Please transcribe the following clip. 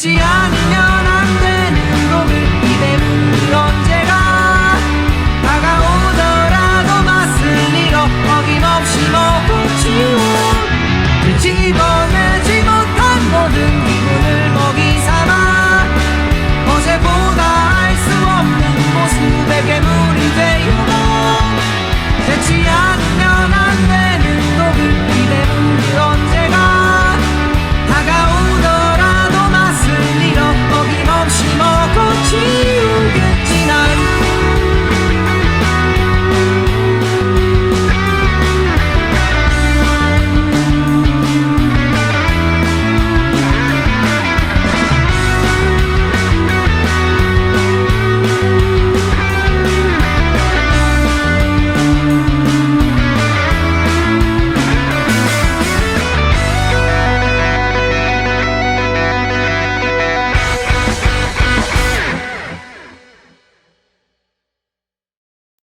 그렇지 않으면 안 되는 거 이대로 언제가 다가오더라도 맛을 잃어 어김없이 먹고 지워 뒤집어내지 못한 모든 기분을 먹이 삼아 어제보다 알 수 없는 모습에 괴물이 되어 되지 않으면 안 되는 거 이대로 언제가 다가오더